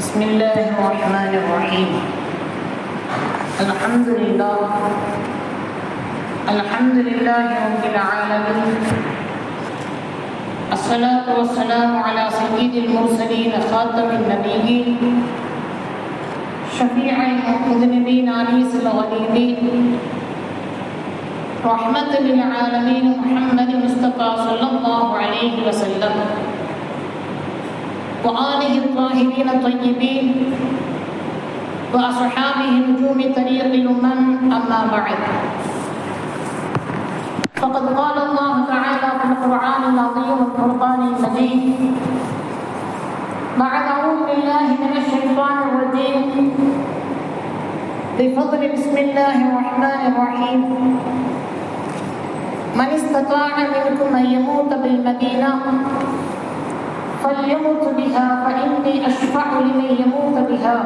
بسم الله الرحمن الرحيم. الحمد لله. الحمد لله رب العالمين. الصلاة والسلام على سيد المرسلين خاتم النبيين. شفيع المذنبين أنيس الغريبين رحمة للعالمين محمد المصطفى صلى الله عليه وسلم. وآله الطاهرين الطيبين وأصحابه نجوم طريق الأمم أما بعد. فقد قال الله تعالى في القرآن العظيم والفرقان المجيد بعد أعوذ بالله من الشيطان الرجيم. بفضل بسم الله الرحمن الرحيم. من استطاع منكم أن يموت بالمدينة فليمت بها فإني أشفع لمن يموت بها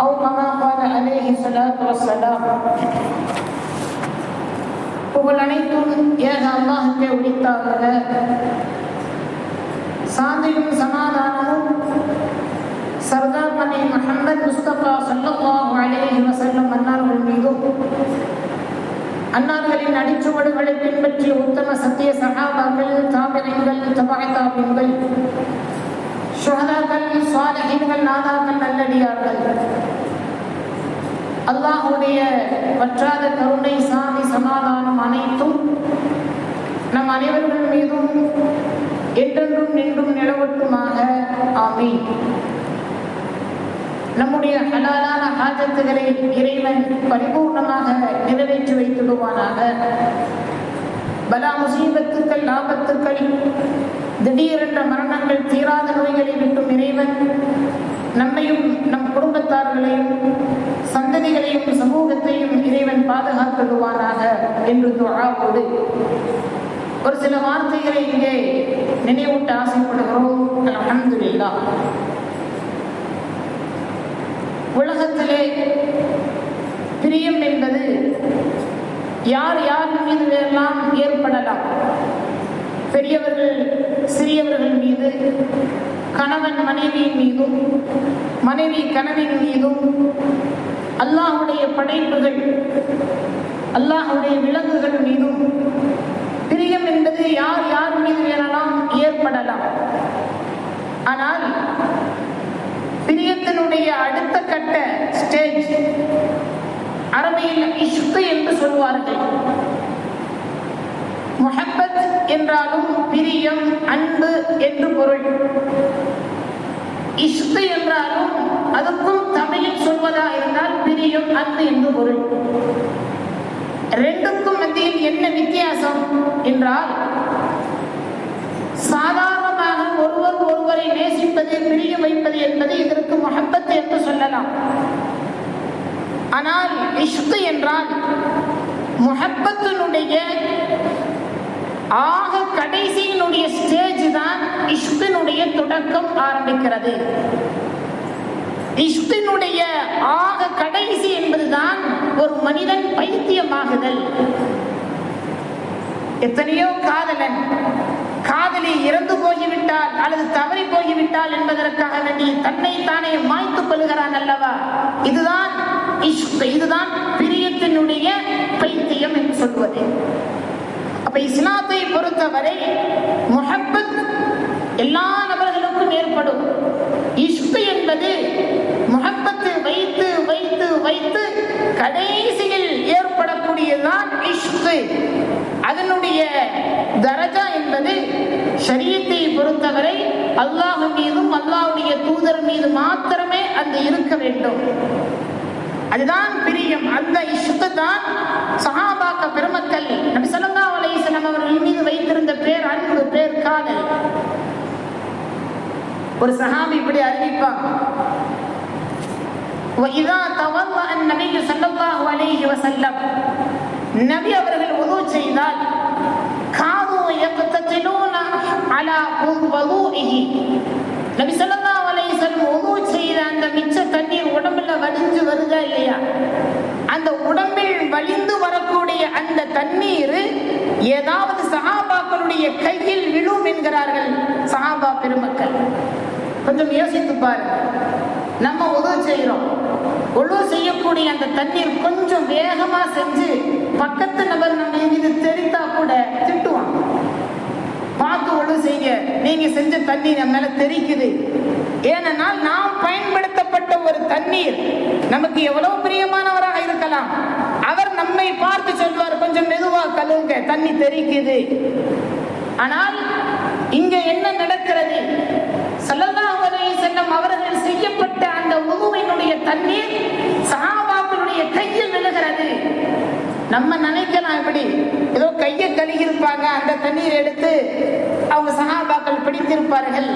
أو كما قال عليه الصلاة والسلام புகழ் அனைத்தும் ஏக அல்லாஹுக்கே உரித்தாக சாந்தியும் சமாதானமும் சர்தார் மணி முஹம்மது முஸ்தபா சல்லல்லாஹு அலைஹி வஸல்லம் அன்னார்கள் மீதும் அன்னார்களின் அடிச்சுவடுகளை பின்பற்றிய உத்தம சத்திய சகாபாக்கள் தாபிரங்கள் தபாய் தாபியங்கள் சுகதாக்கள் சுவாலகீன்கள் நாதாக்கள் நல்லடியார்கள். அல்லாஹுடைய வற்றாத கருணை சாதி சமாதானம் அனைத்தும் நம் அனைவர்கள் மீதும் என்றென்றும் நின்றும் நிலவட்டுமாக. ஆமீன். நம்முடைய ஹலாலான ஹாஜத்துகளை இறைவன் பரிபூர்ணமாக நிறைவேற்றி வைத்துடுவானாக. பலா முசீபத்துக்கள் ஆபத்துக்கள் திடீரென்ற மரணங்கள் தீராத நோய்களை விட்டும் இறைவன் நம்மையும் நம் குடும்பத்தார்களையும் சந்ததிகளையும் சமூகத்தையும் இறைவன் பாதுகாத்துடுவானாக என்று துழாவோடு ஒரு சில வார்த்தைகளை இங்கே நினைவூட்ட ஆசைப்படுகிறோம். அலமதுல்லா உலகத்திலே பிரியம் என்பது யார் யார் மீது எல்லாம் ஏற்படலாம்? பெரியவர்கள் சிறியவர்கள் மீது கணவன் மனைவியின் மீதும் மனைவி கணவன் மீதும் அல்லாஹுடைய படைப்புகள் அல்லாஹுடைய விலங்குகள் மீதும் பிரியம் என்பது யார் யார் மீது வேணலாம் ஏற்படலாம். ஆனால் பிரியத்தினுடைய அடுத்த கட்ட ஸ்டேஜ் அரபியில் இஷ்கு என்று சொல்வார்கள். முஹப்பத் என்றாலும் பிரியம் அன்பு என்று பொருள். இஷ்கு என்றாலும் அதுக்கும் தமிழில் சொல்வதா இருந்தால் பிரியம் அன்பு என்று பொருள். ரெண்டுக்கும் மத்தியில் என்ன வித்தியாசம் என்றால் சாதாரண ஒருவரை நேசிப்பது பிரிய வைப்பது என்பது இதற்கு முகப்பத்து என்று சொல்லலாம். ஆனால் இஷ்கு என்றால் முகப்பத்தினுடைய ஆக கடைசியினுடைய ஸ்டேஜ் தான் இஷ்கினுடைய தொடக்கம் ஆரம்பிக்கிறது. இஷ்கினுடைய ஆக கடைசி என்பதுதான் ஒரு மனிதன் பைத்தியமாகுதல். எத்தனையோ காதலன் காதலி இறந்து போய்விட்டால் அல்லது தவறி போய்விட்டால் என்பதற்காக வேண்டி தன்னை தானே மாய்த்துக் கொள்கிறான் அல்லவா? இதுதான் இதுதான் பிரியத்தினுடைய பைத்தியம் என்று சொல்வது. அப்ப இஸ்லாத்தை பொறுத்தவரை முஹப்பத் எல்லா நபர்களுக்கும் ஏற்படும். இஷ்கு என்பது முகப்பத்து வைத்து வைத்து வைத்து கடைசியில் ஏற்படக்கூடியதுதான் இஷ்கு. அதனுடைய தரஜா என்பது ஷரியத்தை பொறுத்தவரை அல்லாஹ் மீதும் அல்லாஹுடைய தூதர் மீது மாத்திரமே அந்த இருக்க வேண்டும் அதுதான் பிரியம் அந்த இஷ்கு தான் சஹாபாக்க பெருமக்கள் நபி சல்லா அலையம் அவர்கள் மீது வைத்திருந்த பேர் அன்பு பேர் காதல் ஒரு சஹாபி இப்படி அறிவிப்பாங்க وإذا توضأ النبي صلى الله عليه وسلم நபி அவர்கள் உதவு செய்தால் காது நபி சொல்லா அலைசல் உதவு செய்த அந்த மிச்ச தண்ணீர் உடம்புல வடிஞ்சு வருதா இல்லையா? அந்த உடம்பில் வலிந்து வரக்கூடிய அந்த தண்ணீர் ஏதாவது சஹாபாக்களுடைய கையில் விழும் என்கிறார்கள் சஹாபா பெருமக்கள். கொஞ்சம் யோசித்து பாருங்க. நம்ம உதவு செய்கிறோம் ஒழு செய்யக்கூடிய அந்த தண்ணீர் கொஞ்சம் வேகமா செஞ்சு பக்கத்து நபர் நம்ம மீது தெரித்தா கூட திட்டுவான். பார்த்து ஒழு செய்ய நீங்க செஞ்ச தண்ணீர் நம்ம மேல தெரிக்குது. ஏனென்றால் நாம் பயன்படுத்தப்பட்ட ஒரு தண்ணீர். நமக்கு எவ்வளவு பிரியமானவராக இருக்கலாம். அவர் நம்மை பார்த்து சொல்வார் கொஞ்சம் மெதுவா கழுவுங்க தண்ணி தெரிக்குது. ஆனால் இங்க என்ன நடக்கிறது? ஸல்லல்லாஹு செல்லும் அவர்கள் செய்யப்பட்ட அந்த தண்ணீர் சகாபாக்களுடைய கையில் விழுகிறது நம்ம நினைக்கலாம் இப்படி. ஏதோ கையை கழுகியிருப்பாங்க அந்த தண்ணீர் எடுத்து அவங்க சகாபாக்கள் பிடித்திருப்பார்கள்.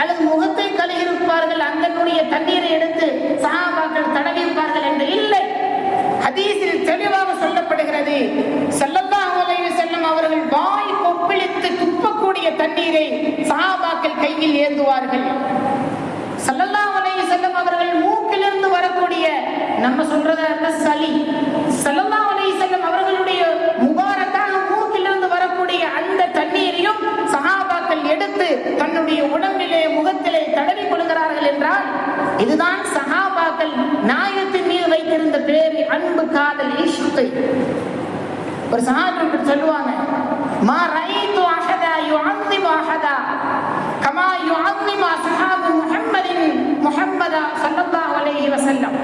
அல்லது முகத்தை கழுகியிருப்பார்கள் அந்த தண்ணீரை எடுத்து சகாபாக்கள் தடவியிருப்பார்கள் என்று இல்லை. ஹதீஸில் தெளிவாக சொல்லப்படுகிறது. ஸல்லல்லாஹு அலைஹி வஸல்லம் அவர்கள் வாய் கொப்பளித்து துப்பக்கூடிய தண்ணீரை சகாபாக்கள் கையில் ஏந்துவார்கள். செல்லல்லா அலைஹி வஸல்லம் அவர்கள் மூக்கிலிருந்து வரக்கூடிய நம்ம சொல்றத சளி ஸல்லல்லாஹு அலைஹி செல்லம் அவர்களுடைய முபாரக்கான மூக்கிலிருந்து வரக்கூடிய அந்த தண்ணீரையும் சஹாபாக்கள் எடுத்து தன்னுடைய உடம்பிலே முகத்திலே தடவி கொள்கிறார்கள் என்றால் இதுதான் சஹாபாக்கள் நாயகத்தின் மீது வைத்திருந்த பேரு அன்பு காதல் இஷ்கை. ஒரு சஹாபி சொல்லுவாங்க மா ரைத்து அஹதா யுஅன்னிமு அஹதா கமா யுஅன்னிமு அஸ்ஹாபு முஹம்மதின் முஹம்மதா ஸல்லல்லாஹு அலைஹி வஸல்லம்.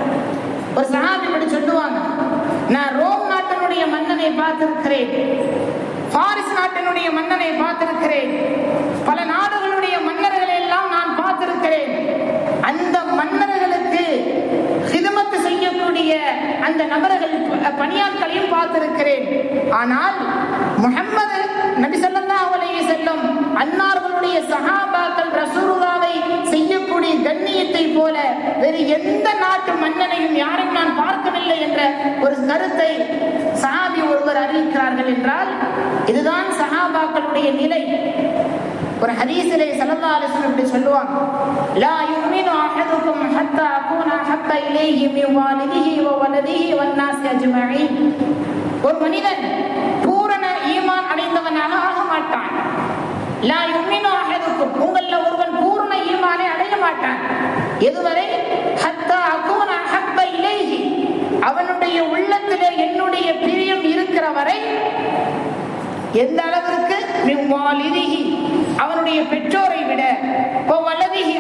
ஒரு சஹாபி இப்படி சொல்லுவாங்க. நான் ரோம் நாட்டினுடைய மன்னனை பார்த்திருக்கிறேன். பாரிஸ் நாட்டினுடைய மன்னனை பார்த்திருக்கிறேன். பல நாடுகளுடைய மன்னர்களை எல்லாம் நான் பார்த்திருக்கிறேன். அந்த மன்னர்களுக்கு ஹிதமத்து செய்யக்கூடிய அந்த நபர்கள் பணியாட்களையும் பார்த்திருக்கிறேன். ஆனால் முகம்மது நபி சொல்லா அலைஹி செல்லும் அன்னார்களுடைய சஹாபாக்கள் ரசூருவாவை செய்யக்கூடிய கண்ணியத்தை போல வேறு எந்த நாட்டு மன்னனையும் யாரையும் நான் பார்க்கவில்லை என்ற ஒரு கருத்தை சஹாபி ஒருவர் அறிவிக்கிறார்கள் என்றால் இதுதான் சஹாபாக்களுடைய நிலை. ஒரு ஹதீஸிலே ஸல்லல்லாஹு அலைஹி இப்படி சொல்லுவாங்க. லா யுமினு அஹதுக்கும் ஹத்தா அகூன ஹத்த இலேஹி மின் வாலிதிஹி வ வலதிஹி வன் அஜ்மஈன் ஒரு மனிதன் பூரண ஈமான் அடைந்தவனாக ஆக மாட்டான். லா யுமினு அஹதுக்கும் உங்கள ஒருவன் பூரண ஈமானை அடைய மாட்டான். எதுவரை ஹத்தா அகூன ஹத்த இலேஹி அவனுடைய உள்ள உள்ளத்திலே என்னுடைய பிரியம் இருக்கிற வரை எந்த அளவிற்கு? மின் அவனுடைய பெற்றோரை விட ஓ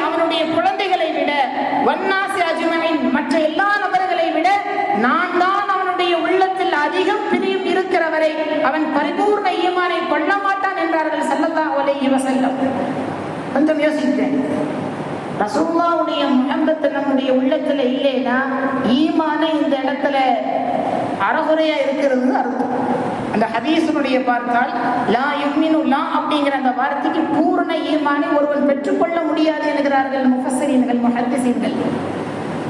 அவனுடைய குழந்தைகளை விட வன்னாசி அஜுமனின் மற்ற எல்லா நபர்களை விட நான் தான் அவனுடைய உள்ளத்தில் அதிகம் பிரியும் இருக்கிறவரை அவன் பரிபூர்ண ஈமானை கொள்ள மாட்டான் என்றார்கள் ஸல்லல்லாஹு அலைஹி வஸல்லம். கொஞ்சம் யோசித்தேன் ரசூல்லாவுடைய முகம்பத்து நம்முடைய உள்ளத்துல இல்லைன்னா ஈமான இந்த இடத்துல அறகுறையா இருக்கிறது அர்த்தம். அந்த ஹதீசனுடைய பார்த்தால் லா யுமினு லா அப்படிங்கிற அந்த வார்த்தைக்கு பூரண ஈமானை ஒருவன் பெற்றுக்கொள்ள முடியாது என்கிறார்கள் முஃபஸ்ஸரீன்கள் முஹத்திஸீன்கள்.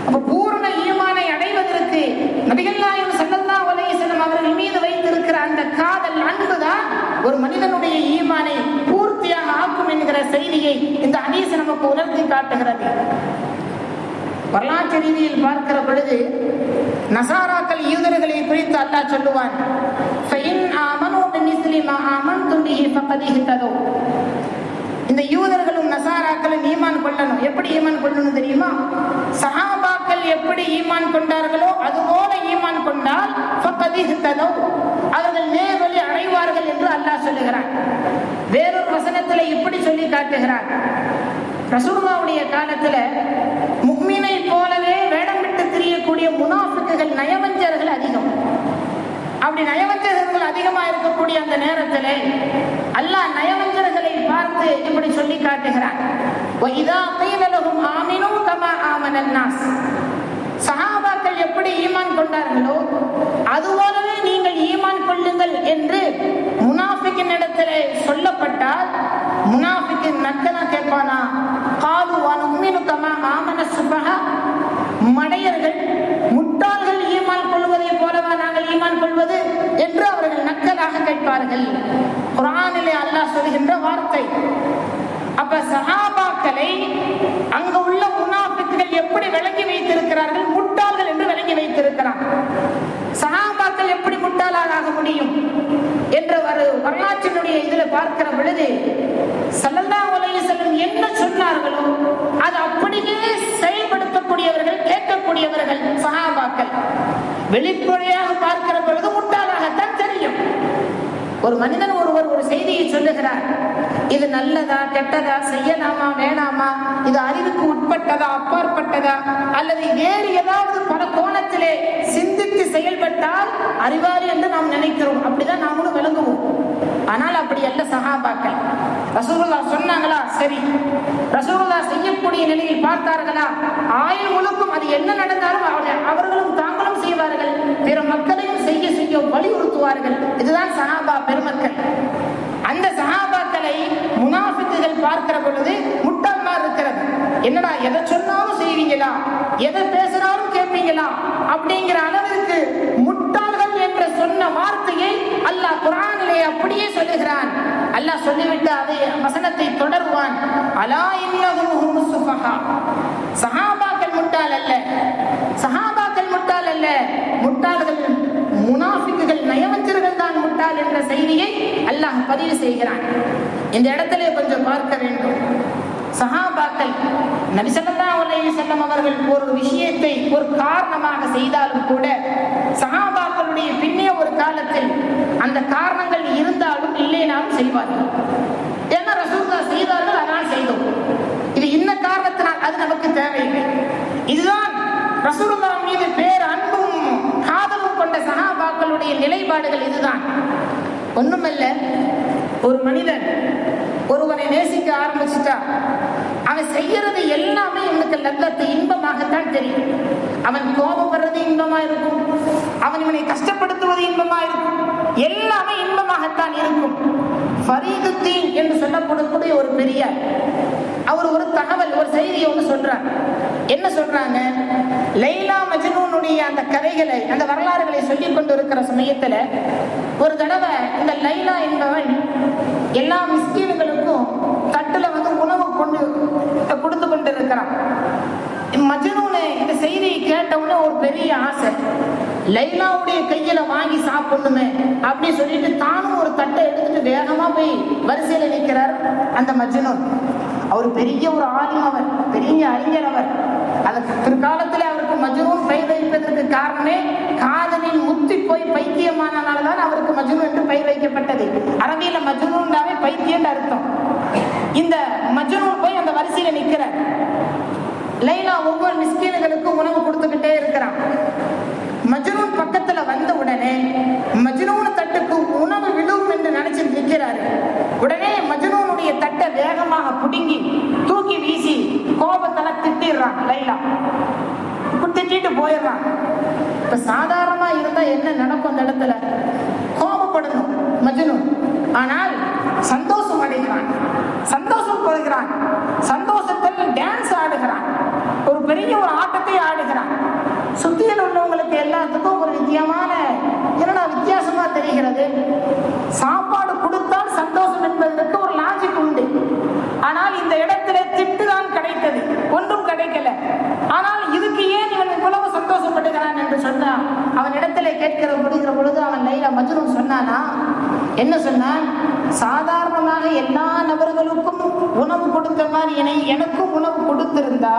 அப்ப பூரண ஈமானை அடைவதற்கு நபிகள் நாயகம் ஸல்லல்லாஹு அலைஹி அவர்கள் மீது வைத்திருக்கிற அந்த காதல் அன்புதான் ஒரு மனிதனுடைய ஈமானை பூர்த்தியாக ஆக்கும் என்கிற செய்தியை இந்த ஹதீஸ் நமக்கு உணர்த்தி காட்டுகிறது. வரலாற்று ரீதியில் பார்க்கிற பொழுது நசாராக்கள் யூதர்களை குறித்து அல்லா சொல்லுவான். இந்த யூதர்களும் நசாராக்களும் ஈமான் கொள்ளணும். எப்படி ஈமான் கொள்ளணும் தெரியுமா? சஹாபாக்கள் எப்படி ஈமான் கொண்டார்களோ அதுபோல ஈமான் கொண்டால் ஃபகத் அவர்கள் நேர்வழி அடைவார்கள் என்று அல்லாஹ் சொல்லுகிறான். வேறொரு வசனத்தில் இப்படி சொல்லி காட்டுகிறான். ரசூர்மாவுடைய காலத்துல முக்மீனை போலவே வேடம் செய்யக்கூடிய முனாஃபிக்குகள் நயவஞ்சர்கள் அதிகம். அப்படி நயவஞ்சகர்கள் அதிகமாக இருக்கக்கூடிய அந்த நேரத்தில் அல்லாஹ் நயவஞ்சர்களை பார்த்து இப்படி சொல்லி காட்டுகிறார் ஆமினும் கமா எப்படி ஈமான் கொண்டார்களோ அதுபோலவே நீங்கள் ஈமான் கொள்ளுங்கள் என்று முனாஃபிக்கின் இடத்திலே சொல்லப்பட்டால் முனாஃபிக்கின் நக்கனா கேட்பானா காலு வானும் கமா ஆமன சுபகா மடையர்கள் முட்டாள்கள் ஈமான் கொள்வதை போலவா நாங்கள் ஈமான் கொள்வது என்று அவர்கள் நக்கலாக கேட்பார்கள். குரானிலே அல்லாஹ் சொல்கின்ற வார்த்தை அப்ப சஹாபாக்களை அங்க உள்ள முனாஃபிக்குகள் எப்படி விளங்கி வைத்திருக்கிறார்கள்? முட்டாள்கள் என்று விளங்கி வைத்திருக்கிறார் சஹாபாக்கள் எப்படி முட்டாளாக ஆக முடியும் என்ற ஒரு வரலாற்றினுடைய இதுல பார்க்கிற பொழுது சல்லல்லா அலைஹி செல்லும் என்ன சொன்னார்களோ அது அப்படியே செயல்பட்டு சொல்லக்கூடியவர்கள் கேட்கக்கூடியவர்கள் சகாபாக்கள். வெளிப்படையாக பார்க்கிற பொழுது முட்டாளாகத்தான் தெரியும். ஒரு மனிதன் ஒருவர் ஒரு செய்தியை சொல்லுகிறார். இது நல்லதா கெட்டதா செய்யலாமா வேணாமா இது அறிவுக்கு உட்பட்டதா அப்பாற்பட்டதா அல்லது வேறு ஏதாவது பல கோணத்திலே சிந்தித்து செயல்பட்டால் அறிவாளி என்று நாம் நினைக்கிறோம். அப்படிதான் நாமளும் விளங்குவோம். ஆனால் அப்படி அல்ல சகாபாக்கள். ரசூல்லா சொன்னாங்களா? சரி. ரசூல்லா செய்யக்கூடிய நிலையில் பார்த்தார்களா? ஆயுள் முழுக்கும் அது என்ன நடந்தாலும் அவர்கள் அவர்களும் தாங்களும் செய்வார்கள். பிற மக்களையும் செய்ய செய்ய வலியுறுத்துவார்கள். இதுதான் சஹாபா பெருமக்கள். அந்த சஹாபாக்களை முனாஃபிக்குகள் பார்க்கிற பொழுது முட்டாள்மா இருக்கிறது. என்னடா எதை சொன்னாலும் செய்வீங்களா? எதை பேசினாலும் கேட்பீங்களா? அப்படிங்கிற அளவிற்கு சொன்ன வார்த்தையை அல்லாஹ் குரானிலே அப்படியே சொல்லுகிறான். அல்லாஹ் சொல்லிவிட்டு அதை வசனத்தை தொடர்வான். அலா இன்னஹும் சுஃபஹா சஹாபாக்கள் முட்டாள் அல்ல. சஹாபாக்கள் முட்டாள் அல்ல. முட்டாள்கள் முனாஃபிக்குகள் நயவஞ்சர்கள் தான் முட்டாள் என்ற செய்தியை அல்லாஹ் பதிவு செய்கிறான். இந்த இடத்திலே கொஞ்சம் பார்க்க வேண்டும். சஹாபாக்கள் நபிசல்லா அலைஹி செல்லம் அவர்கள் ஒரு விஷயத்தை ஒரு காரணமாக செய்தாலும் கூட சஹாபாக்களுடைய அந்த காரணங்கள் இருந்தாலும் இல்லைனாலும் செய்வார்கள். ஏன்னா ரசூல்லா செய்தார்கள் அதனால் செய்தோம். இது இன்ன காரணத்தினால் அது நமக்கு தேவையில்லை. இதுதான் ரசூலுல்லா மீது பேர் அன்பும் காதலும் கொண்ட சகாபாக்களுடைய நிலைப்பாடுகள் இதுதான். ஒண்ணுமல்ல ஒரு மனிதன் ஒருவனை நேசிக்க ஆரம்பிச்சுட்டா அவன் செய்யறது எல்லாமே இவனுக்கு லல்லத்து இன்பமாகத்தான் தெரியும். அவன் கோபப்படுறது இன்பமா இருக்கும் அவன் இவனை கஷ்டப்படுத்துவது இன்பமா இருக்கும் எல்லாமே இன்பமாகத்தான் இருக்கும். ஃபரீதுத்தீன் என்று சொல்லப்படக்கூடிய ஒரு பெரிய அவர் ஒரு தகவல் ஒரு செய்தியை ஒன்று சொல்றார். என்ன சொல்றாங்க? லைலா மஜ்னூனுடைய அந்த கதைகளை அந்த வரலாறுகளை சொல்லிக் கொண்டு இருக்கிற சமயத்துல ஒரு தடவை இந்த லைலா என்பவன் எல்லா மிஸ்கீன்களுக்கும் தட்டுல வந்து உணவு கொண்டு கொடுத்து கொண்டு இருக்கிறான் மஜ்னூனு இந்த செய்தியை கேட்டவுடனே ஒரு பெரிய ஆசை லைலாவுடைய கையில வாங்கி சாப்பிடணுமே அப்படி சொல்லிட்டு தானும் ஒரு தட்டை எடுத்துட்டு வேகமா போய் வரிசையில நிற்கிறார் அந்த மஜ்னூன். அவர் பெரிய ஒரு ஆலிம் அவர் பெரிய அறிஞர் அவர். அதற்கு பிற்காலத்தில் அவருக்கு மஜ்னூன் பெயர் வைப்பதற்கு காரணமே காதலில் முத்தி போய் பைத்தியமானனால்தான் அவருக்கு மஜ்னூன் என்று பெயர் வைக்கப்பட்டது. அரபியில மஜ்னூன்டாவே பைத்தியம் அர்த்தம். இந்த மஜ்னூன் போய் அந்த வரிசையில நிற்கிறார் லைலா ஒவ்வொரு மிஸ்கீன்களுக்கும் உணவு கொடுத்துக்கிட்டே இருக்கிறான். பக்கத்துல வந்த உடனே மஜ்னூன் தட்டுக்கு உணவு விழும் என்று நினைச்சு நிற்கிறாரு. உடனே மஜ்னூனுடைய தட்டை வேகமாக புடுங்கி தூக்கி வீசி கோபத்துல திட்டிடுறான் லைலா. திட்டிட்டு போயிடுறான். இப்ப சாதாரணமா இருந்தா என்ன நடக்கும் அந்த இடத்துல? கோபப்படணும் மஜ்னூன். ஆனால் சந்தோஷம் அடைகிறான். சந்தோஷம் கொள்கிறான். சந்தோஷத்தில் டான்ஸ் ஆடுகிறான். ஒரு பெரிய ஒரு ஆட்டத்தை ஆடுகிறான். சுத்தியில் உள்ளவங்களுக்கு எல்லாத்துக்கும் ஒரு வித்தியமான என்னடா வித்தியாசமா தெரிகிறது? சாப்பாடு கொடுத்தால் சந்தோஷம் என்பதற்கு ஒரு லாஜிக் உண்டு. ஆனால் இந்த இடத்துல திட்டு தான் கிடைத்தது. ஒன்றும் கிடைக்கல. ஆனால் இதுக்கு ஏன் இவன் இவ்வளவு சந்தோஷப்படுகிறான் என்று சொன்னான்? அவன் இடத்துல கேட்கிற முடிகிற பொழுது அவன் லைலா மஜ்னூன் சொன்னானா என்ன சொன்னான்? சாதாரணமாக எல்லா நபர்களுக்கும் உணவு கொடுத்த மாதிரி என்னை எனக்கும் உணவு கொடுத்திருந்தா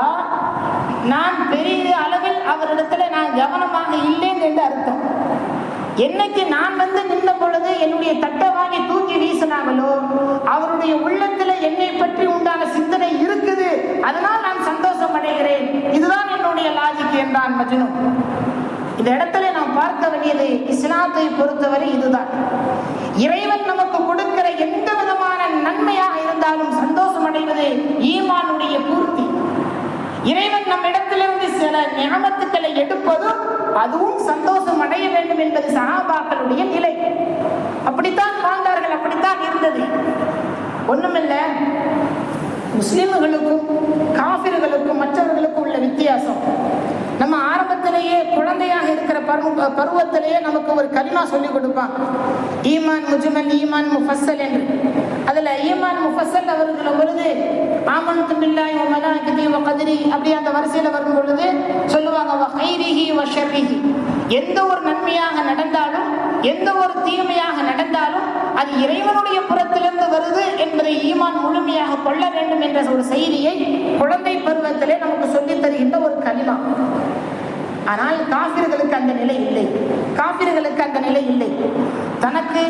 நான் பெரிய அளவில் அவரிடத்துல நான் கவனமாக இல்லைன்னு என்று அர்த்தம். என்னைக்கு நான் வந்து நின்ற பொழுது என்னுடைய தட்டை வாங்கி தூக்கி வீசினாங்களோ அவருடைய உள்ளத்துல என்னை பற்றி உண்டான சிந்தனை இருக்குது. அதனால் நான் சந்தோஷம் அடைகிறேன். இதுதான் என்னுடைய லாஜிக் என்றான் மஜ்னு. இந்த இடத்துல நாம் பார்க்க வேண்டியது இஸ்லாத்தை பொறுத்தவரை இதுதான். இறைவன் நமக்கு கொடுக்கிற எந்த விதமான நன்மையாக இருந்தாலும் சந்தோஷம் அடைவது ஈமானுடைய பூர்த்தி. இறைவன் நம்மிடத்திலிருந்து சில ஞாபகத்துக்களை எடுப்பதும் அதுவும் சந்தோஷம் அடைய வேண்டும் என்பது சகாபாக்களுடைய நிலை. அப்படித்தான் வாழ்ந்தார்கள் அப்படித்தான் இருந்தது. ஒண்ணுமில்ல முஸ்லிம்களுக்கும் காபிர்களுக்கும் மற்றவர்களுக்கும் உள்ள வித்தியாசம். நம்ம ஆரம்பத்திலேயே குழந்தையாக இருக்கிற பருவ பருவத்திலேயே நமக்கு ஒரு கலிமா சொல்லி கொடுப்பான். ஈமான் முஜுமல் ஈமான் முஃபசல் என்று. அதுல ஈமான் முஃபசல் அவர்களை பொழுது ஆமனத்து ஆமன் துபில்லாய் மலாக்கிதி கதிரி அப்படி அந்த வரிசையில் வரும் பொழுது சொல்லுவாங்க வ ஹைரிஹி வ ஷர்ரிஹி. எந்த ஒரு நன்மையாக நடந்தாலும் எந்த ஒரு தீமையாக நடந்தாலும் அது இறைவனுடைய புறத்திலிருந்து வருது என்பதை ஈமான் முழுமையாக கொள்ள வேண்டும் என்ற ஒரு செய்தியை குழந்தை பருவத்திலே நமக்கு சொல்லித் தருகின்ற ஒரு கலிமா ஆனால் காபிர்களுக்கு அந்த நிலை இல்லை. காபிர்களுக்கு அந்த நிலை இல்லை. தனக்கு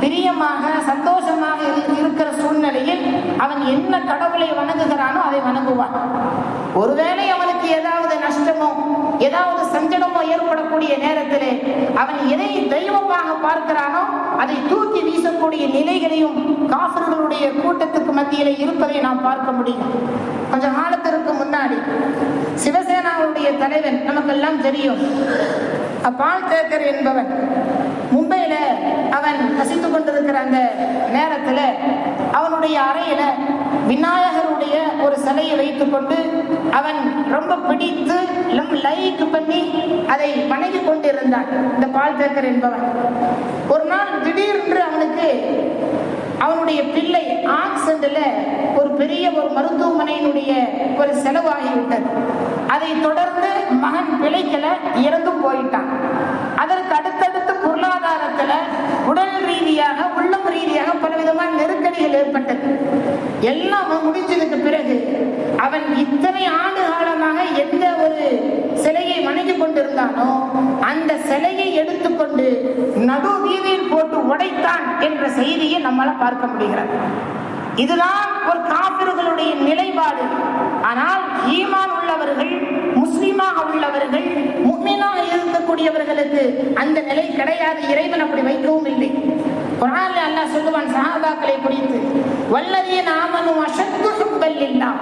பிரியமாக சந்தோஷமாக இரு- இருக்கிற சூழ்நிலையில் அவன் என்ன கடவுளை வணங்குகிறானோ அதை வணங்குவான். ஒருவேளை அவனுக்கு ஏதாவது நஷ்டமோ ஏதாவது சஞ்சலமோ ஏற்படக்கூடிய நேரத்திலே அவன் எதை தெய்வமாக பார்க்கிறானோ அதை தூக்கி வீசக்கூடிய நிலைகளையும் காஃபிர்களுடைய கூட்டத்துக்கு மத்தியிலே இருப்பதை நாம் பார்க்க முடியும். கொஞ்ச காலத்திற்கு முன்னாடி சிவசேனாவுடைய தலைவன் நமக்கெல்லாம் தெரியும். பால் தேக்கர் என்பவன். மும்பையில அவன் வசித்து கொண்டிருக்கிற அந்த நேரத்துல. அவனுடைய அறையில விநாயகருடைய ஒரு சிலையை வைத்துக்கொண்டு அவன் ரொம்ப பிடித்து லம் லைக் பண்ணி அதை வணங்கி கொண்டிருந்தான். இந்த பால் தேக்கர் என்பவன். ஒரு நாள் திடீரென்று அவனுக்கு அவனுடைய பிள்ளை ஆக்சிடென்ட்ல ஒரு பெரிய ஒரு மருத்துவமனையினுடைய ஒரு செலவாகிவிட்டது. அதை தொடர்ந்து மகன் பிழைக்கல இறந்து போயிட்டான். அதற்கு அடுத்தடுத்து பொருளாதாரத்துல உடல் ரீதியாக உள்ளம் ரீதியாக பலவிதமான நெருக்கடிகள் ஏற்பட்டது. எல்லாம் முடிச்சதுக்கு பிறகு அவன் இத்தனை ஆண்டு காலமாக எந்த ஒரு சிலையை வணங்கி கொண்டிருந்தானோ அந்த சிலையை எடுத்துக்கொண்டு நடு வீதியில் போட்டு உடைத்தான் என்ற செய்தியை நம்மளால பார்க்க முடிகிறது. இதுதான் ஒரு காப்பிர்களுடைய நிலைப்பாடு. ஆனால் ஈமான் உள்ளவர்கள் முஸ்லீமாக உள்ளவர்கள் முக்மீனாக இருக்கக்கூடியவர்களுக்கு அந்த நிலை கிடையாது. இறைவன் அப்படி வைக்கவும் இல்லை. குரான்ல அல்லாஹ் சொல்லுவான் சஹாபாக்களை குறித்து வல்லதீன ஆமனு அஷத்து சுப்பல் இல்லாம்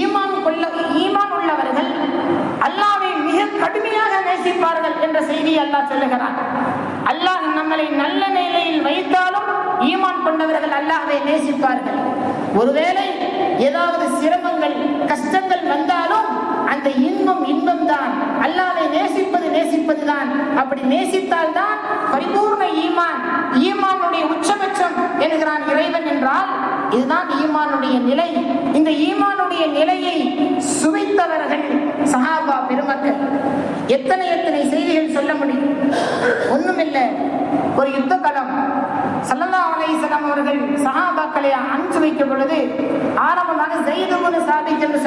ஈமான் கொள்ள ஈமான் உள்ளவர்கள் அல்லாஹ்வை மிக கடுமையாக நேசிப்பார்கள் என்ற செய்தியை அல்லாஹ் சொல்லுகிறான். அல்லாஹ் நம்மளை நல்ல நிலையில் வைத்தாலும் ஈமான் கொண்டவர்கள் அல்லாஹை நேசிப்பார்கள். ஒருவேளை ஏதாவது சிரமங்கள் கஷ்டங்கள் வந்தாலும் அந்த இன்பம் இன்பம் தான் அல்லாவை நேசிப்பது நேசிப்பது தான் அப்படி நேசித்தால் தான் பரிபூர்ண ஈமான். ஈமானுடைய உச்சபட்சம் என்கிறான் இறைவன் என்றால் இதுதான் ஈமானுடைய நிலை. இந்த ஈமானுடைய நிலையை சுவைத்தவர்கள் சஹாபா பெருமக்கள் எத்தனை எத்தனை செய்திகள் சொல்ல முடியும்? ஒண்ணுமில்லை. ஒரு யுத்த களம் சல்லல்லா அலைசலம் அவர்கள் சஹாபாக்களை அனுப்பிச்சு வைக்கும் பொழுது ஆரம்பமாக ஜெயிதுபுன் சாபித் என்று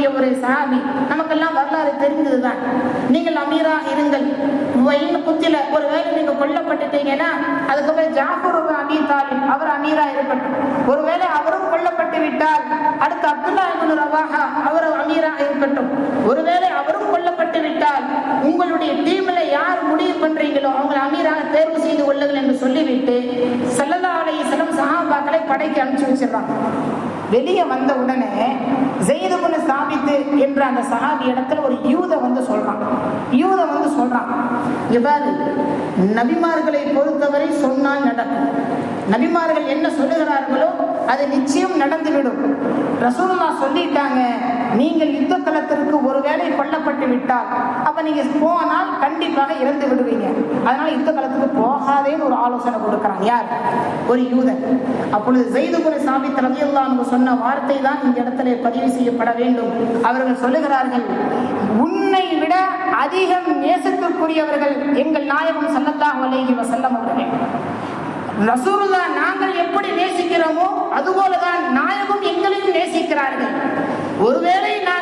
சொல்லப்படக்கூடிய ஒரு சஹாபி நமக்கெல்லாம் வரலாறு தெரிந்ததுதான். நீங்கள் அமீரா இருங்கள். வயல் குத்தில ஒருவேளை நீங்க கொல்லப்பட்டுட்டீங்கன்னா அதுக்கப்புறம் ஜாஃபர் அமீர் தாலிப். அவர் அமீரா இருக்கட்டும். ஒருவேளை அவரும் கொல்லப்பட்டு விட்டால் அடுத்து அப்துல்லா இப்னு ரவாஹா அவர் அமீரா இருக்கட்டும். ஒருவேளை அவரும் கொல்லப்பட்டு விட்டால் உங்களுடைய டீம்ல யார் முடிவு பண்றீங்களோ அவங்களை அமீராக தேர்வு செய்து கொள்ளுங்கள் என்று சொல்லிவிட்டு செல்லல்லா செல்லும் சஹாபாக்களை படைக்கு அனுப்பிச்சு வச்சிடறாங்க. வெளியே வந்த உடனே ஜெயிதுபுன சாபித்து என்ற அந்த சஹாபி இடத்துல ஒரு யூத வந்து சொல்றான். யூத வந்து சொல்றான் இவ்வாறு நபிமார்களை பொறுத்தவரை சொன்னால் நடக்கும். நபிமார்கள் என்ன சொல்லுகிறார்களோ அது நிச்சயம் நடந்துவிடும். ரசூலுல்லா சொல்லிட்டாங்க நீங்கள் யுத்த களத்திற்கு ஒருவேளை கொல்லப்பட்டு விட்டால் அப்ப நீங்க போனால் கண்டிப்பாக இறந்து விடுவீங்க அதனால யுத்த களத்துக்கு போகாதேன்னு ஒரு ஆலோசனை கொடுக்கறான் யார்? ஒரு யூதன். அப்பொழுது ஜெயிதுபுர சாபித் அவங்க சொன்ன வார்த்தை தான் இந்த இடத்துல பதிவு செய்யப்பட வேண்டும். அவர்கள் சொல்லுகிறார்கள் உன்னை விட அதிகம் நேசத்திற்குரியவர்கள் எங்கள் நாயகம் ஸல்லல்லாஹு அலைஹி வசல்லம் அவர்கள். ரசூலுல்லா நாங்கள் எப்படி நேசிக்கிறோமோ அதுபோலதான் நாயகம் எங்களையும் நேசிக்கிறார்கள். ஒருவேளை நான்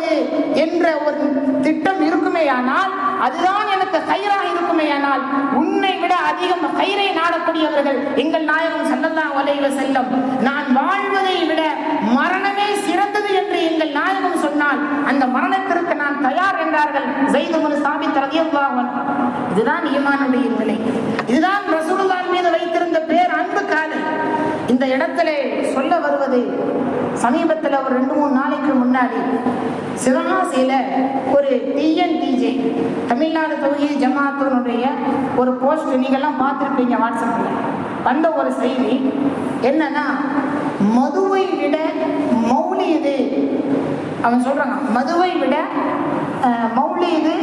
போவது என்ற ஒரு திட்டம் இருக்குமேயானால் அதுதான் எனக்கு கயிறாக இருக்குமேயானால் உன்னை விட அதிகம் கயிறை நாடக்கூடியவர்கள் எங்கள் நாயகம் ஸல்லல்லாஹு அலைஹி வஸல்லம். நான் வாழ்வதை விட மரணமே சிறந்தது என்று எங்கள் நாயகம் சொன்னால் அந்த மரணத்திற்கு நான் தயார் என்றார்கள் ஜெயிதுபுன் சாபித் ரலியல்லாஹு அன்ஹு. இதுதான் ஈமானுடைய நிலை. இதுதான் ரசூலுல்லாஹ் மீது வைத்திருந்த பேர் அன்பு காதல் இந்த இடத்துல சொல்ல வருவது சமீபத்தில் ஒரு ரெண்டு மூணு நாளைக்கு முன்னாடி சிவகாசியில ஒரு டிஎன்டிஜே தமிழ்நாடு தொகுதி ஜமாத்தினுடைய ஒரு போஸ்ட் நீங்கள்லாம் பார்த்துருப்பீங்க வாட்ஸ்அப்பில் வந்த ஒரு செய்தி என்னன்னா மதுவை விட மௌலியது அவன் சொல்றாங்க மதுவை விட அஹ், மௌலியது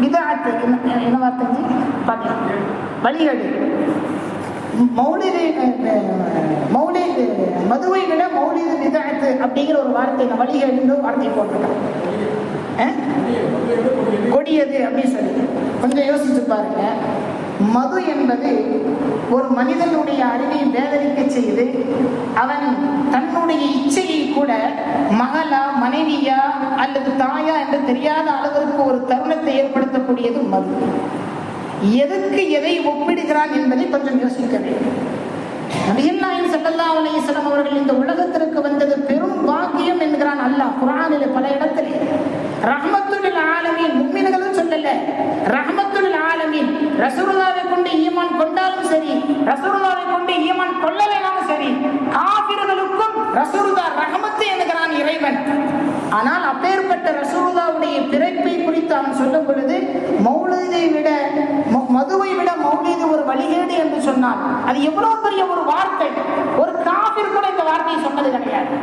விதாத்து என்ன என்ன வார்த்தை பார்த்தீங்க வழிகேடு மௌலிது மௌலிது மதுவை விட மௌலிது விதாத்து அப்படிங்கிற ஒரு வார்த்தை நான் வழிகேடுன்னு ஒரு வார்த்தை போட்டிருக்கேன் கொடியது அப்படின்னு சொல்லி. கொஞ்சம் யோசிச்சு பாருங்க. மது என்பது ஒரு மனிதனுடைய அறிவை வேதனைக்க செய்து அவன் தன்னுடைய இச்சையை கூட மகளா மனைவியா அல்லது தாயா என்று தெரியாத அளவிற்கு ஒரு தருணத்தை ஏற்படுத்தக்கூடியது மது. எதுக்கு எதை ஒப்பிடுகிறான் என்பதை கொஞ்சம் யோசிக்க வேண்டும். நபிகள் நாயகம் ஸல்லல்லாஹு அலைஹி அவர்கள் இந்த உலகத்திற்கு வந்தது பெரும் பாக்கியம் என்கிறான் அல்லாஹ். குரானில் பல இடத்தில். ரஹ்மத்துல் ஆலமீன் முஃமின்களும் சொல்லல. ரஹ்மத்துல் ஆலமீன் ரசூலுல்லாவை கொண்டு ஈமான் கொண்டாலும் சரி ரசூலுல்லாவை கொண்டு ஈமான் கொள்ளலைனாலும் சரி காபிர்களுக்கும் ரசூலுல்லா ரஹமத்து என்கிறான் இறைவன். ஆனால் அப்பேற்பட்ட ரசூல்லாவுடைய பிறப்பை குறித்து அவன் சொல்லும் பொழுது மௌலிதை விட மதுவை விட மௌலிது ஒரு வழிகேடு என்று சொன்னான். அது எவ்வளவு பெரிய ஒரு வார்த்தை. ஒரு காபிர் கூட இந்த வார்த்தையை சொன்னது கிடையாது.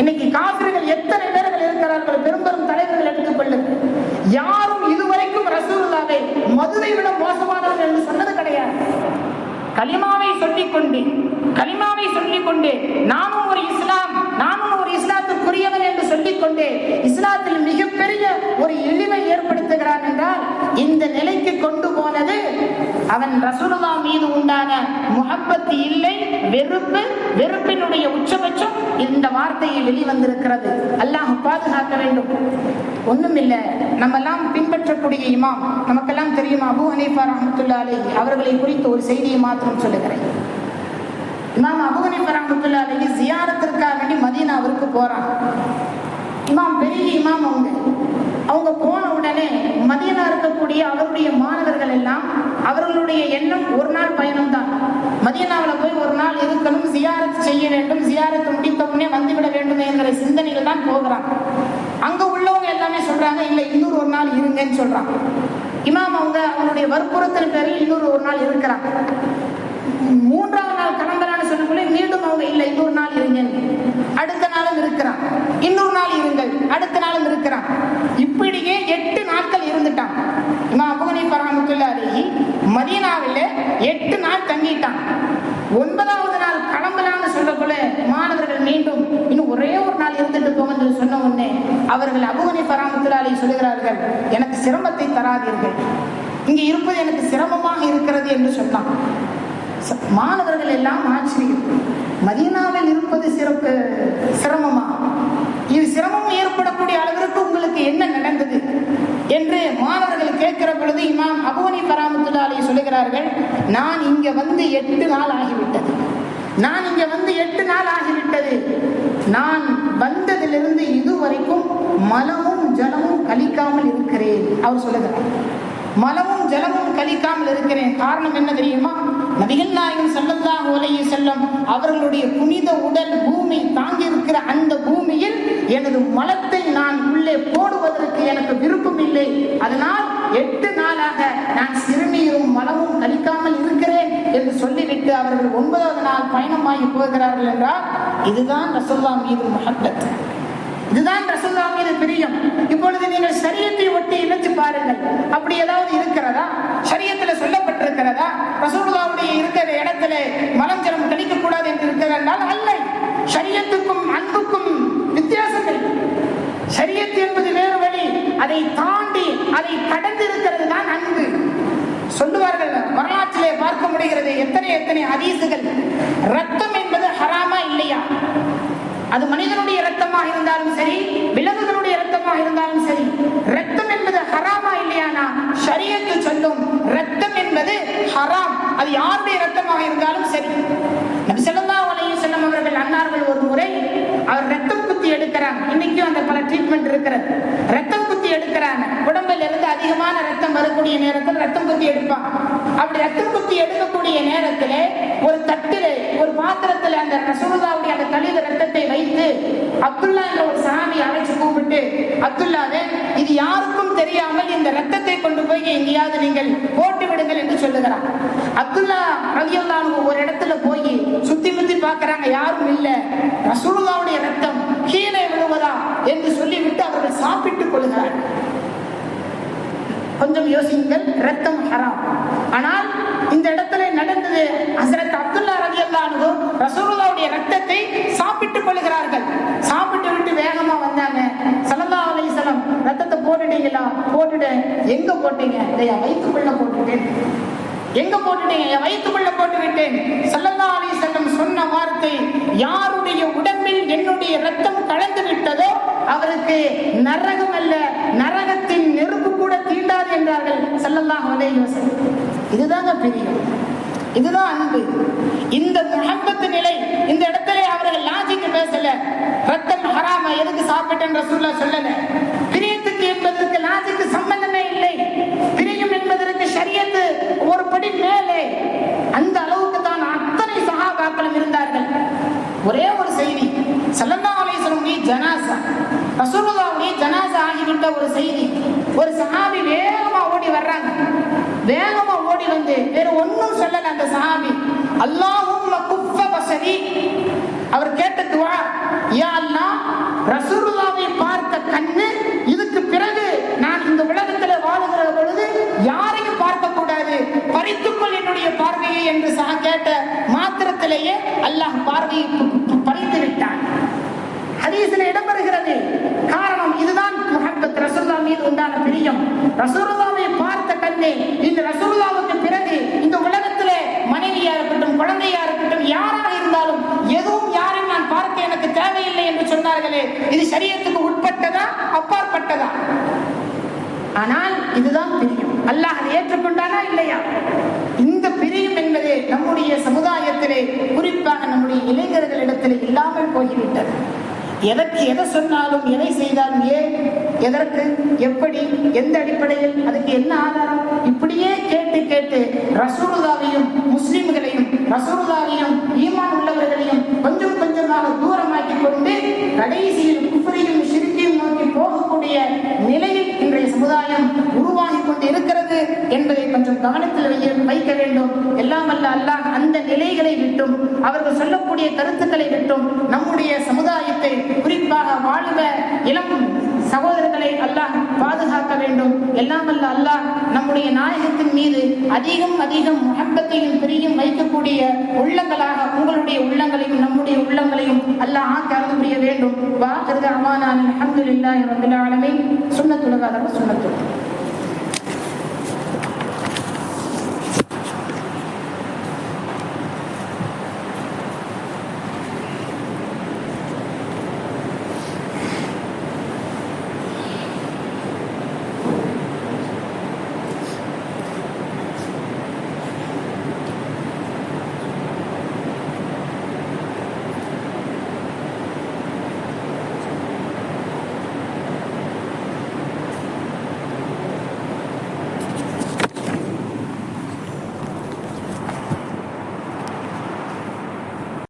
இன்னைக்கு காபிர்கள் எத்தனை பேர்கள் இருக்கிறார்கள்? பெரும் பெரும் தலைவர்கள் எடுத்துக்கொள்ளுங்கள் யாரும் இதுவரைக்கும் ரசூல்லாவை மதுவை விட மோசமானவர்கள் என்று சொன்னது கிடையாது. கலிமாவை சொல்லிக் கொண்டு கலிமாவை சொல்லிக் கொண்டு நானும் ஒரு இஸ்லாம் நானும் ஒரு இஸ்லாத்துக்குரியவன் என்று சொல்லிக் கொண்டு இஸ்லாத்தில் மிகப்பெரிய ஒரு இழிவை ஏற்படுத்துகிறான் என்றால் இந்த நிலைக்கு கொண்டு போனது அவன் ரசூலுல்லா மீது உண்டான முகப்பத்து இல்லை வெறுப்பு வெறுப்பினுடைய உச்சபட்சம் இந்த வார்த்தையில் வெளிவந்திருக்கிறது. அல்லாஹ் பாதுகாக்க வேண்டும். ஒண்ணுமில்லை நம்ம எல்லாம் பின்பற்றக்கூடிய இமாம். நமக்கெல்லாம் தெரியும்? அபு ஹனீஃபா ரஹமத்துல்லா அவர்களை குறித்து ஒரு செய்தியை மாத்திரம் சொல்லுகிறேன். இமாம் அபு ஹனீஃபா ரஹமத்துல்லா அலைஹி ஜியாரத்திற்காக வேண்டி மதீனாவிற்கு போறான். இமாம் பெரிய இமாம் அவங்க. அவங்க போன உடனே மதியனா இருக்கக்கூடிய அவருடைய மாணவர்கள் எல்லாம் அவர்களுடைய எண்ணம் ஒரு நாள் பயணம் தான் மதியனாவில் போய் ஒரு நாள் இருக்கணும் ஜியாரத் செய்ய வேண்டும் ஜியாரத் முடித்த உடனே வந்துவிட வேண்டும் என்கிற சிந்தனையில் தான் போகிறான். அங்க உள்ளவங்க எல்லாமே சொல்றாங்க இல்ல இன்னொரு ஒரு நாள் இருங்கன்னு சொல்றான். இமாம் அவங்க அவங்களுடைய வற்புறுத்தல் பேரில் இன்னொரு ஒரு நாள் இருக்கிறாங்க மூன்றாவது நாள் கிளம்புற சொல்லக்குள்ளே மீண்டும் அவங்க இல்லை இன்னொரு நாள் இருங்க அடுத்த நாளும் இருக்கிறான். இன்னொரு நாள் இருங்கள். அடுத்த நாளும் இருக்கிறான். இப்படியே எட்டு நாட்கள் இருந்துட்டான். இமாம் அபுகனி பராமத்துள்ளாரி மதீனாவில் எட்டு நாள் தங்கிட்டான். ஒன்பதாவது நாள் கிளம்பலான்னு சொல்லக்குள்ள மாணவர்கள் மீண்டும் இன்னும் ஒரே ஒரு நாள் இருந்துட்டு போங்கன்னு சொன்ன உடனே அவர்கள் அபுகனி பராமத்துள்ளாரி சொல்லுகிறார்கள் எனக்கு சிரமத்தை தராதீர்கள். இங்கே இருப்பது எனக்கு சிரமமாக இருக்கிறது என்று சொன்னான். மாணவர்கள் எல்லாம் ஆச்சரியம். மதீனாவில் இருப்பது சிறப்பு சிரமமா? இது சிரமம் ஏற்படக்கூடிய அளவிற்கு உங்களுக்கு என்ன நடந்தது? என்று மாணவர்கள் கேட்கிற பொழுது இமாம் அபோனி பராமத்துல்லாலை சொல்லுகிறார்கள் நான் இங்க வந்து எட்டு நாள் ஆகிவிட்டது. நான் இங்க வந்து எட்டு நாள் ஆகிவிட்டது. நான் வந்ததிலிருந்து இதுவரைக்கும் மலமும் ஜலமும் கழிக்காமல் இருக்கிறேன். அவர் சொல்லுகிறார். மலமும் ஜலமும் கழிக்காமல் இருக்கிறேன். காரணம் என்ன தெரியுமா? நபிகள் நாயகம் ஸல்லல்லாஹு உலகி செல்லும் அவர்களுடைய புனித உடல் பூமி தாங்கியிருக்கிற அந்த பூமியில் எனது மலத்தை நான் உள்ளே போடுவதற்கு எனக்கு விருப்பம் இல்லை அதனால் எட்டு நாளாக நான் சிறுநீரும் மலமும் கழிக்காமல் இருக்கிறேன் என்று சொல்லிவிட்டு அவர்கள் ஒன்பதாவது நாள் பயணமாகி போகிறார்கள் என்றால் இதுதான் ரசோல்லா மீது முஹப்பத். இதுதான் ரசோல்லா மீது பிரியம். இப்பொழுது நீங்கள் சரியத்தை ஒட்டி இணைச்சு பாருங்கள். அப்படி ஏதாவது இருக்கிறதா? சரியத்துல சொல்லப்பட்டிருக்கிறதா ரசூலுல்லாவுடைய இருக்கிற இடத்துல மலம் ஜலம் கழிக்க கூடாது என்று இருக்கிறது என்றால் அல்ல. சரியத்துக்கும் அன்புக்கும் வித்தியாசங்கள். சரியத்து என்பது வேறு வழி. அதை தாண்டி அதை கடந்து இருக்கிறது தான் அன்பு. சொல்லுவார்கள் வரலாற்றிலே பார்க்க முடிகிறது எத்தனை எத்தனை ஹதீசுகள் ரத்தம் என்பது ஹராமா இல்லையா? அது மனிதனுடைய ரத்தமாக இருந்தாலும் சரி விலங்குகளுடைய ரத்தமாக இருந்தாலும் சரி ரத்தம் என்பது இல்லையானா? ஷரியத்து சொல்லும் ரத்தம் என்பது ஹராம். அது யாருடைய ரத்தமாக இருந்தாலும் சரி நபி ஸல்லல்லாஹு அலைஹி வஸல்லம் அவர்கள் அன்னார்கள் ஒரு முறை அவர் ரத்தம் குத்தி எடுக்கிறாங்க. இன்னைக்கும் அந்த பல ட்ரீட்மெண்ட் இருக்கிறது. ரத்தம் குத்தி எடுக்கிறாங்க. உடம்புல இருந்து அதிகமான ரத்தம் வரக்கூடிய நேரத்தில் ரத்தம் குத்தி எடுப்பாங்க. அப்படி ரத்தம் குத்தி எடுக்கக்கூடிய நேரத்தில் ஒரு தட்டில் ஒரு பாத்திரத்தில் அந்த ரசூலுல்லாவுடைய அந்த கழிவு ரத்தத்தை வைத்து அப்துல்லா என்ற ஒரு சாமி அழைச்சு கூப்பிட்டு அப்துல்லாவே இது யாருக்கும் தெரியாமல் இந்த ரத்தத்தை கொண்டு போய் எங்கேயாவது நீங்கள் போட்டு விடுங்கள் என்று சொல்லுகிறார். அப்துல்லா ரவியல்லானு ஒரு இடத்துல போய் சுத்தி முத்தி பார்க்கறாங்க யாரும் இல்லை. ரசூலுல்லாவுடைய ரத்தம் கீழே விழுவதா என்று சொல்லிவிட்டு அவர்கள் சாப்பிட்டுக் கொள்கிறார் கொஞ்சம் யோசிங்கள் ரத்தம் ஹராம். ஆனால் இந்த இடத்துல நடந்தது ஹசரத் அப்துல்லா ரலியல்லாஹு ரசூலுல்லாவுடைய ரத்தத்தை சாப்பிட்டுக் கொள்கிறார்கள். சாப்பிட்டு விட்டு வேகமா வந்தாங்க. சலந்தா அலைசலம் ரத்தத்தை போட்டுட்டீங்களா? போட்டுட்டேன். எங்க போட்டீங்க? இதை வயிற்றுக்குள்ள போட்டுட்டேன். எங்க போட்டுட்டீங்க? என் வயிற்றுக்குள்ள போட்டு விட்டேன் ஸல்லல்லாஹு சொன்ன வார்த்தை யாருடைய உடம்பில் என்னுடைய ரத்தம் கலந்து விட்டதோ அவருக்கு நரகம் அல்ல நரகத்தின் நெருப்பு கூட தீண்டாது என்றார்கள். சல்லல்லா அலைஹி வஸல்லம். இதுதாங்க பிரியம். இதுதான் அன்பு. இந்த முஹப்பத்து நிலை இந்த இடத்துல அவர்கள் லாஜிக்கு பேசல. ரத்தம் ஹராம எதுக்கு சாப்பிட்டேன் ரசூல்லா சொல்லல. பிரியத்துக்கு என்பதற்கு லாஜிக்கு சம்பந்தமே இல்லை. பிரியம் என்பதற்கு ஷரியத்து ஒரு படி மேலே. அந்த அளவுக்கு தான் அத்தனை சகாபாக்களும் இருந்தார்கள். ஒரே ஒரு செய்தி. சல்லல்லா அலிஸ்வரமுடைய ஜனாசா. ரசூலுல்லாவுடைய ஜனாசா ஆகிவிட்ட ஒரு செய்தி. ஒரு சஹாபி வேகமா ஓடி வர்றாங்க. வேகமா ஓடி வந்து வேற ஒன்னும் சொல்லல அந்த சஹாபி. அல்லாஹ் அவர் கேட்ட துவா யா அல்லாஹ் ரசூலுல்லாவை பார்த்த கண்ணு இதுக்கு பிறகு நான் இந்த உலகத்துல வாழுகிற பொழுது யாரையும் பார்க்க கூடாது. பறித்துக்கொள் என்னுடைய பார்வையை என்று சக கேட்ட மாத்திரத்திலேயே அல்லாஹ் பார்வையை பறித்து விட்டான். ஹதீஸில் இடம்பெறுகிறது. காரணம் இதுதான் முகப்பத் ரசூல்லா மீது உண்டான பிரியம். ரசூலுல்லாவை பார்த்த கண்ணே இந்த ரசூலுல்லாவுக்கு பிறகு இந்த உலகத்திலே மனைவியா இருக்கட்டும் குழந்தையா இருக்கட்டும் யாராக இருந்தாலும் எதுவும் யாரையும் நான் பார்க்க எனக்கு தேவையில்லை என்று இது சரியத்துக்கு உட்பட்டதா அப்பாற்பட்டதா? ஆனால் இதுதான் பிரியும். அல்லாஹ் அதை ஏற்றுக்கொண்டானா இல்லையா? இந்த பிரியும் என்பதே நம்முடைய சமுதாயத்திலே குறிப்பாக நம்முடைய இளைஞர்களிடத்திலே இல்லாமல் போய்விட்டது. எதற்கு எதை சொன்னாலும் எதை செய்தாலும் ஏன் எதற்கு எப்படி எந்த அடிப்படையில் அதுக்கு என்ன ஆதாரம்? இப்படியே கேட்டு கேட்டு ரசூலுதாவையும் முஸ்லிம்களையும் ரசூலுதாவையும் ஈமான் உள்ளவர்களையும் கொஞ்சம் தூரமாக்கி கொண்டு கடைசியில் குஃபரையும் சிரிக்கையும் நோக்கி போகக்கூடிய நிலையில் இன்றைய சமுதாயம் உருவாகி கொண்டு இருக்கிறது என்பதை கொஞ்சம் கவனத்தில் வைக்க வேண்டும். எல்லாம் அல்ல அல்லாஹ் அந்த நிலைகளை விட்டும் அவர்கள் சொல்லக்கூடிய கருத்துக்களை விட்டும் நம்முடைய சமுதாயத்தை குறிப்பாக வாழுக இளம் சகோதரர்களை அல்லாஹ் பாதுகாக்க வேண்டும். எல்லாம் அல்ல அல்லாஹ் நம்முடைய நாயகத்தின் மீது அதிகம் அதிகம் முகப்பத்தையும் பிரியும் வைக்கக்கூடிய உள்ளங்களாக உங்களுடைய உள்ளங்களையும் நம்முடைய உள்ளங்களையும் அல்லாஹ் ஆக்க அருள் புரிய வேண்டும். வா கருத அமானான் அல்ஹம்துலில்லாஹி ரப்பில் ஆலமீன். சுன்னத்துலகாதவ சுண்ணத்துலகம்